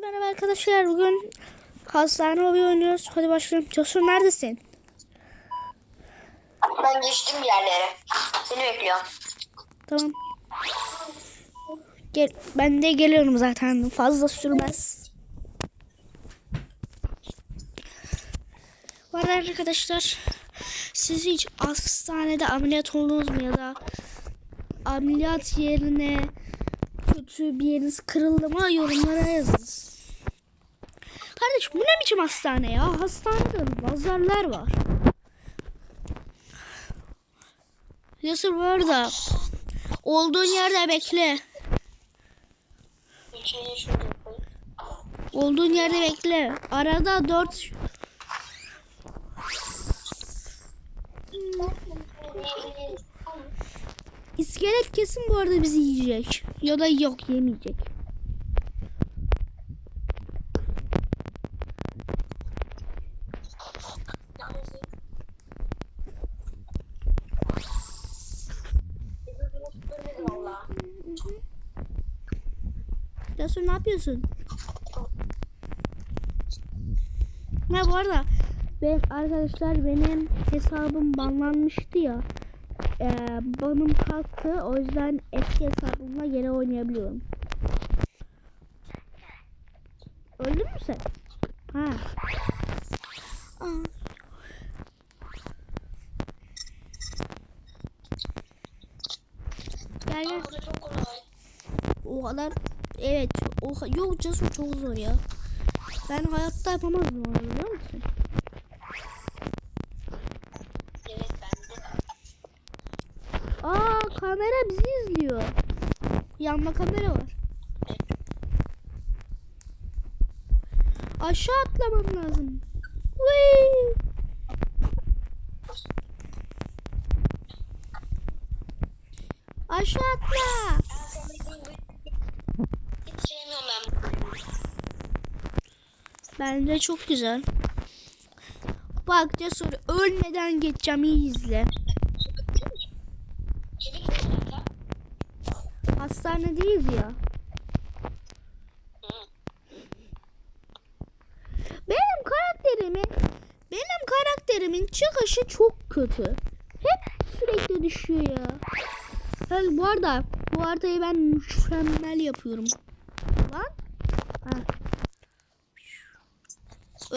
Herkese merhaba arkadaşlar. Bugün hastane hobi oynuyoruz. Hadi başlayalım. Cesur neredesin? Ben geçtim yerlere. Seni bekliyorum. Tamam. Gel, ben de geliyorum zaten. Fazla sürmez. Arada arkadaşlar siz hiç hastanede ameliyat oldunuz mu ya da ameliyat yerine kötü bir yeriniz kırıldı mı yorumlara yazınız. Kardeş bu ne biçim hastane ya? Hastanede lazerler var. Yasır bu arada olduğun yerde bekle. Koyayım. Olduğun yerde bekle. Arada dört iskelet kesin bu arada bizi yiyecek. Ya da yok yemeyecek. Yasır ne yapıyorsun? Ha bu arada ben arkadaşlar benim hesabım banlanmıştı ya. Ee, banım kalktı. O yüzden eski hesabımla geri oynayabiliyorum. Öldün mü sen? Ha. Aa. Gel gel. O kadar evet yok cesur çok zor ya. Ben hayatta yapamazdım onu biliyor musun? Evet. Aa kamera bizi izliyor. Yanma kamera var. Aşağı atlamam lazım. Whee! Aşağı atla. Hiç sevmiyorum ben. Bence çok güzel. Bak cesur ölmeden geçeceğim iyi izle. Hastanedeyiz ya. Benim karakterimin benim karakterimin çıkışı çok kötü. Hep sürekli düşüyor ya. Ben bu arada bu haritayı ben mükemmel yapıyorum. Lan. Ha.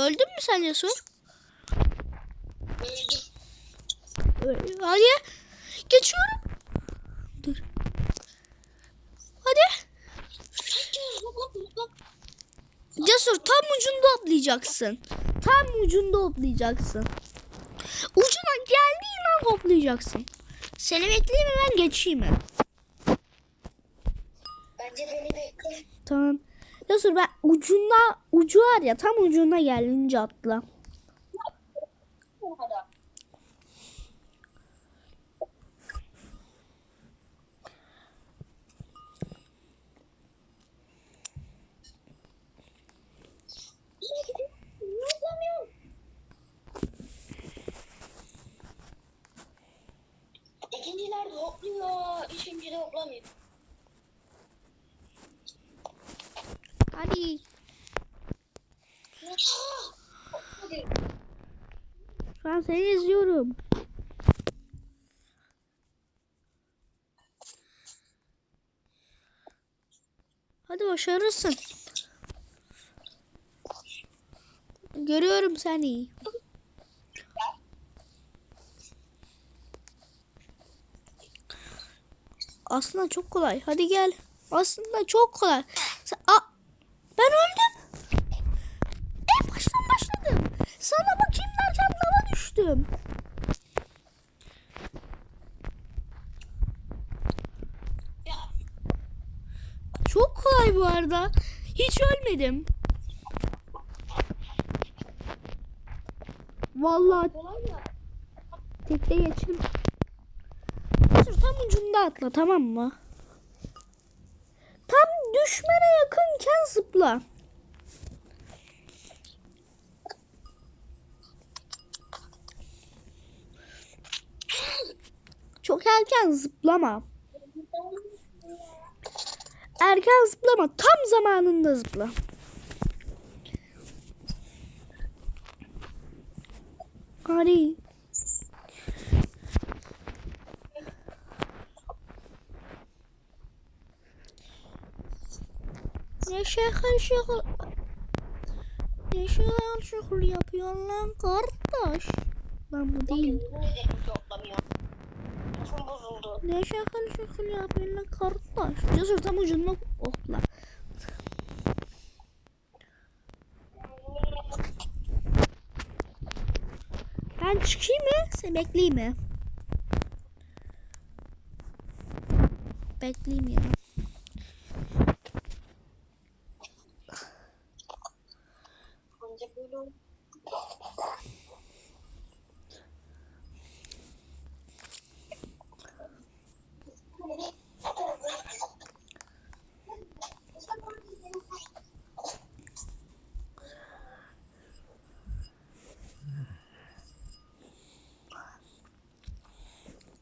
Öldün mü sen Cesur? Öldüm. Öl- Hadi. Geçiyorum. Dur. Hadi. Cesur tam ucunda hoplayacaksın. Tam ucunda hoplayacaksın. Ucuna geldiğin an hoplayacaksın. Seni bekleyeyim mi ben geçeyim mi? Bence beni bekle. Tamam. Cesur ben ucunda ucu var ya tam ucuna gelince atla. İkinciler hopluyor. Üçüncü de hoplamıyor. Hadi. Hadi. Şu an seni izliyorum. Hadi başarırsın. Görüyorum seni. Aslında çok kolay. Hadi gel. Aslında çok kolay. Sen, Aa, ben öldüm. En baştan başladım. Sana bakayım derken lava düştüm. Ya Çok kolay bu arada. Hiç ölmedim. Vallahi tekte geçtim. Dur, tam ucunda atla tamam mı? Tam düşmene yakınken zıpla. Çok erken zıplama erken zıplama tam zamanında zıpla. Hadi. Ne şakır şakır Ne şakır şakır yapıyor lan kardeş Lan bu değil Mikrofon bozuldu ne şakır şakır yapıyorsun kardeş. Cesur tam ucunda okla. Ben çıkayım mı? Sen bekleyeyim mi? Bekleyeyim ya.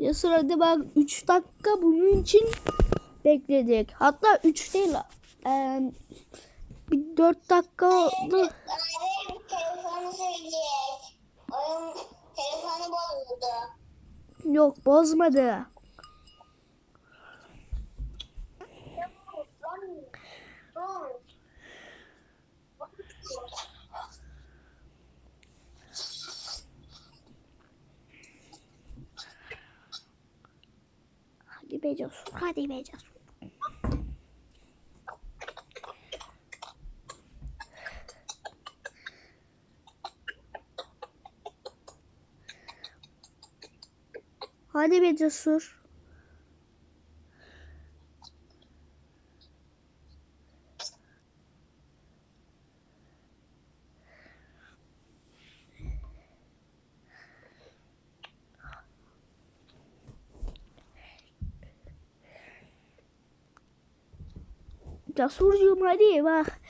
Ya sırada bak 3 dakika bunun için bekledik. Hatta 3 değil. eee, bir 4 dakika oldu. Abi telefonu söyleyecek. Oyun telefonu bozuldu. Yok bozmadı. Hadi be Cesur. Hadi be Cesur. Hadi be Cesur. Cesurcuğum hadi bak.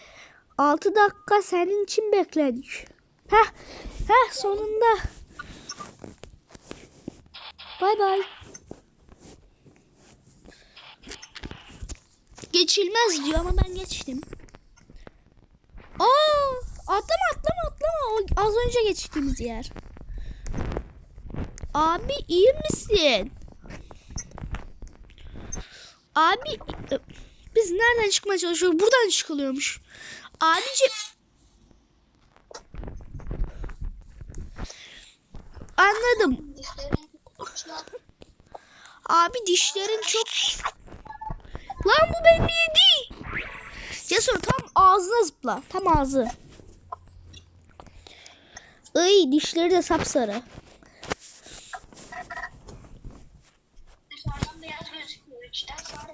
6 dakika senin için bekledik. Heh, heh sonunda. Bay bay. Geçilmez diyor ama ben geçtim. Aa, atlama atlama atlama. O az önce geçtiğimiz yer. Abi iyi misin? Abi biz nereden çıkmaya çalışıyoruz? Buradan çıkılıyormuş. Abici Anladım. Abi dişlerin çok... Lan bu beni yedi. Cesur tam ağzına zıpla. Tam ağzı. Ay dişleri de sapsarı. Dışarıdan beyaz gözüküyor. İçten sarı.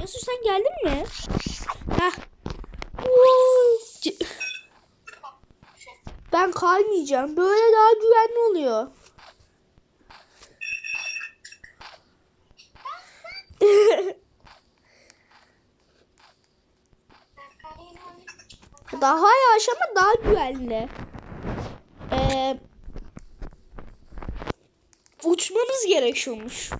Cesur sen geldin mi? Heh. Ben kaymayacağım. Böyle daha güvenli oluyor. Daha yavaş ama daha güvenli. Ee, uçmamız gerekiyormuş.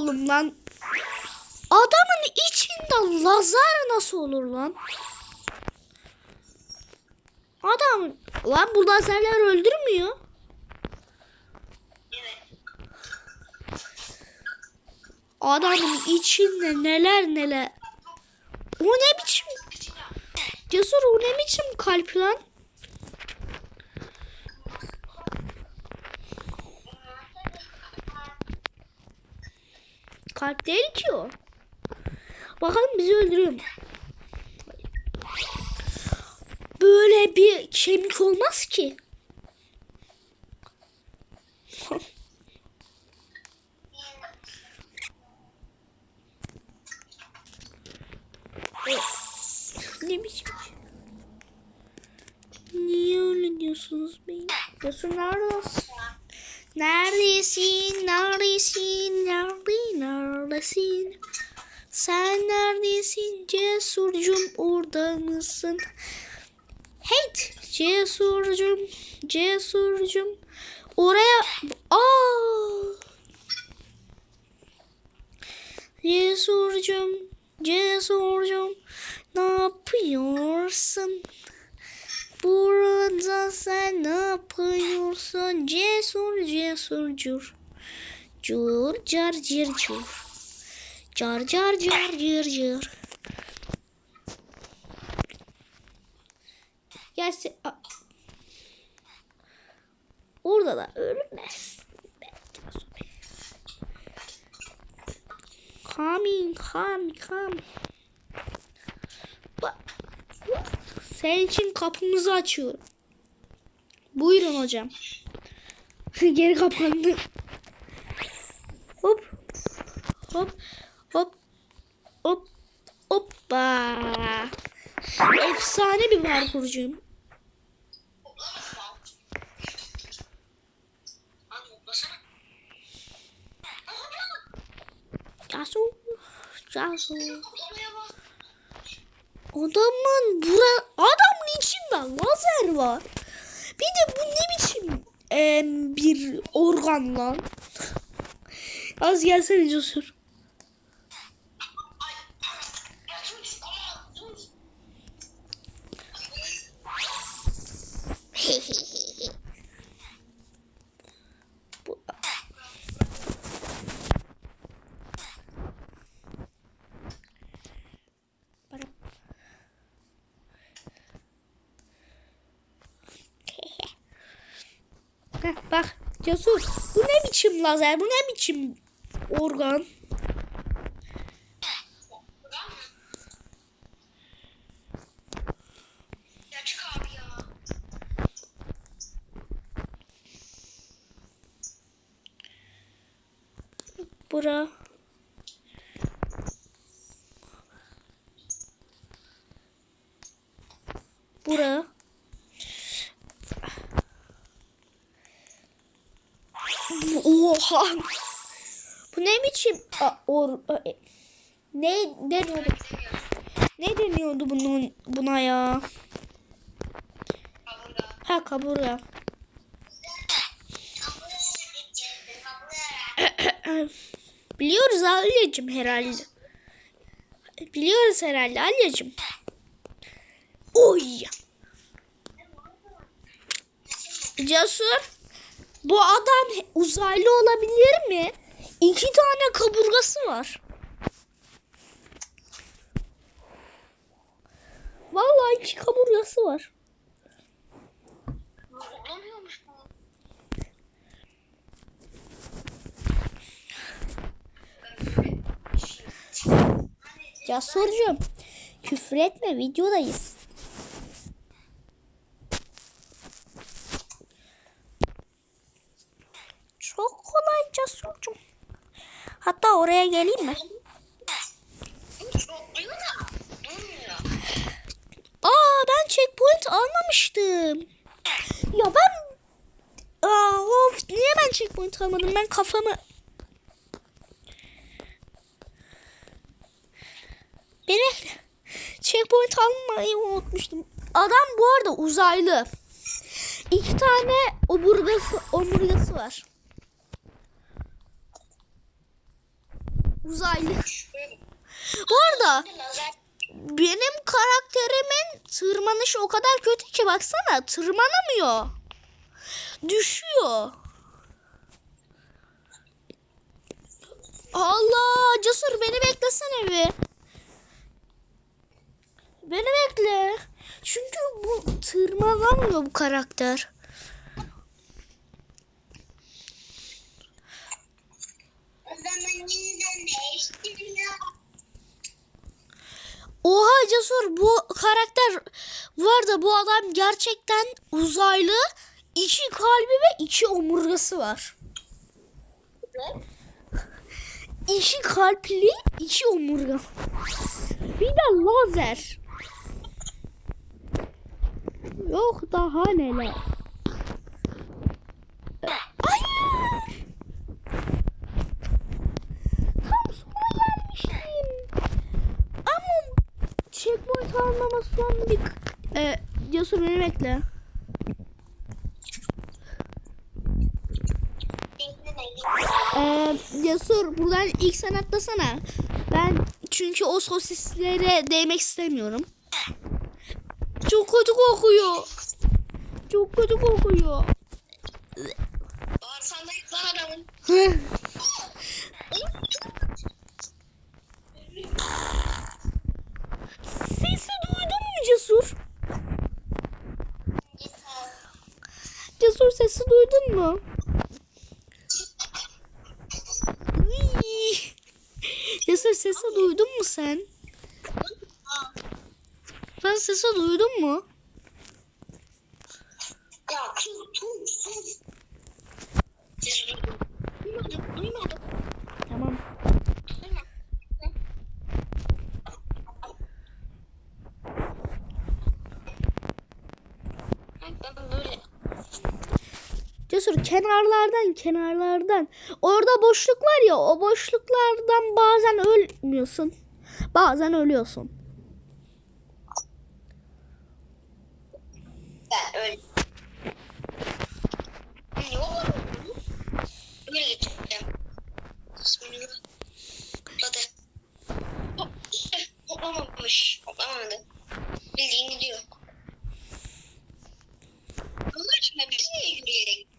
Oldum lan. Adamın içinde lazer nasıl olur lan? Adam lan bu lazerler öldürmüyor. Adamın içinde neler neler. O ne biçim? Cesur o ne biçim kalp lan? Kalp değil ki o. Bakalım bizi öldürüyor mu? Böyle bir kemik olmaz ki. ne biçim? Niye öyle diyorsunuz bey? Diyorsun neredesin? Neredesin? Neredesin? Nerede? Neredesin? Sen neredesin? Cesurcum orada mısın? Hey cesurcum, cesurcum. Oraya... Aa! Cesurcum, cesurcum, ne yapıyorsun? Burada sen ne yapıyorsun? Cesur, cesurcur. Cur, car, cir, cur. Car, car, car, cır. Gelse... A- Orada da ölmez. Coming, come, come. Bak. Senin için kapımızı açıyorum. Buyurun hocam. Geri kapandı. Hop. Hop. Hop. Hop. Hoppa. Efsane bir parkurcuyum. Casu. Casu. Adamın bura adamın içinde lazer var. Bir de bu ne biçim em, bir organ lan. Az gelsene Cesur. Bu- Para- Heh, bak Cesur bu ne biçim lazer? Bu ne biçim organ? Bura Oha bu ne biçim A, or, e, ne deniyordu ne deniyordu bunun buna ya Kaburga. ha kaburga Biliyoruz Alyacım herhalde. Biliyoruz herhalde Alyacım. Oy. Cesur. Bu adam uzaylı olabilir mi? İki tane kaburgası var. Vallahi iki kaburgası var. Bu. Cesurcuğum küfür etme videodayız. Çok kolay Cesurcuğum. Hatta oraya geleyim mi? Çok diyor da durmuyor. Aa ben checkpoint almamıştım. Ya ben... Aa, of niye almadım? Ben kafamı... Beni checkpoint almayı unutmuştum. Adam bu arada uzaylı. İki tane omurgası, omurgası var. Uzaylı. Bu arada benim karakterimin tırmanışı o kadar kötü ki baksana tırmanamıyor. Düşüyor. Allah Cesur beni beklesene bir. Beni bekle. Çünkü bu tırmanamıyor bu karakter. Oha Cesur bu karakter var da bu adam gerçekten uzaylı. iki kalbi ve iki omurgası var. İki kalpli, iki omurga. Bir de lazer. Yok daha neler. Hayır. Tam sona gelmiştim. Ama checkpoint almama bir... E, Cesur beni bekle. Cesur buradan ilk sen atlasana. çünkü o sosislere değmek istemiyorum. Çok kötü kokuyor. Çok kötü kokuyor. Sesi duydun mu Cesur? Cesur sesi duydun mu? Iy. Cesur sesi duydun mu sen? Sen sesi duydun mu? Ya sus sus sus. Siz duydum. Duymadım duymadım. Tamam. Duymadım. Ben böyle Cesur kenarlardan kenarlardan. Orada boşluk var ya o boşluklardan bazen ölmüyorsun. Bazen ölüyorsun. Ben öyle. Ne olur? Bildiğin gidiyor. Allah aşkına biz niye yürüyerek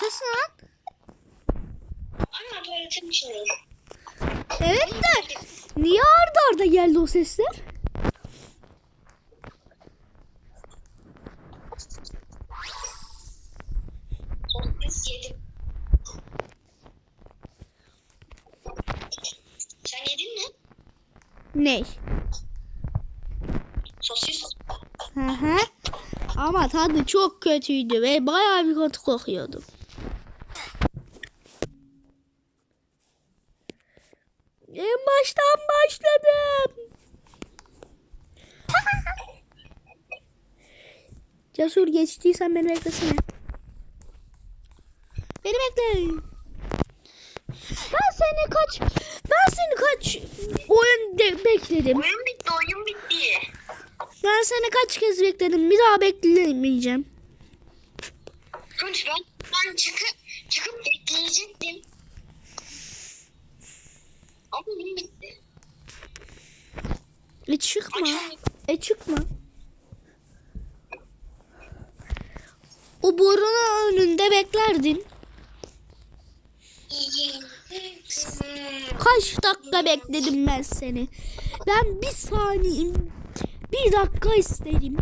ses ne lan? Ana tuvaletin içindeyim. Evet de niye arda arda geldi o sesler? Sosis yedim. Sen yedin mi? Ney? Sosis. Hı hı. Ama tadı çok kötüydü ve bayağı bir kötü kokuyordu. En baştan başladım. Cesur geçtiysen beni beklesene. Beni bekle. Ben seni kaç ben seni kaç oyun de bekledim. Oyun bitti, oyun bitti. Ben seni kaç kez bekledim. Bir daha beklemeyeceğim. Tunç ben, ben çıkıp, çıkıp bekleyecektim. Ama oyun bitti. E çıkma. E çıkma. O borunun önünde beklerdin. Kaç dakika bekledim ben seni. Ben bir saniye, bir dakika isterim.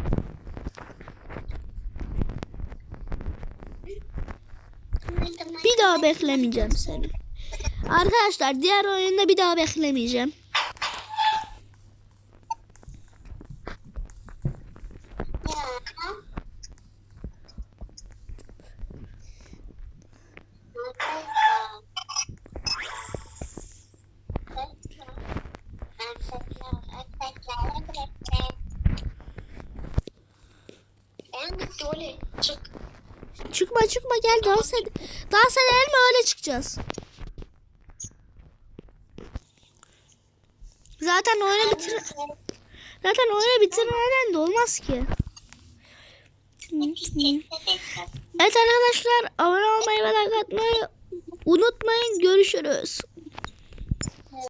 Bir daha beklemeyeceğim seni. Arkadaşlar diğer oyunda bir daha beklemeyeceğim. Oyun bitti oley. Çık. Çıkma çıkma gel dans ed dans edelim öyle çıkacağız. Zaten oyunu bitir zaten oyunu bitirmeden de olmaz ki. Evet arkadaşlar abone olmayı ve like atmayı unutmayın. Görüşürüz.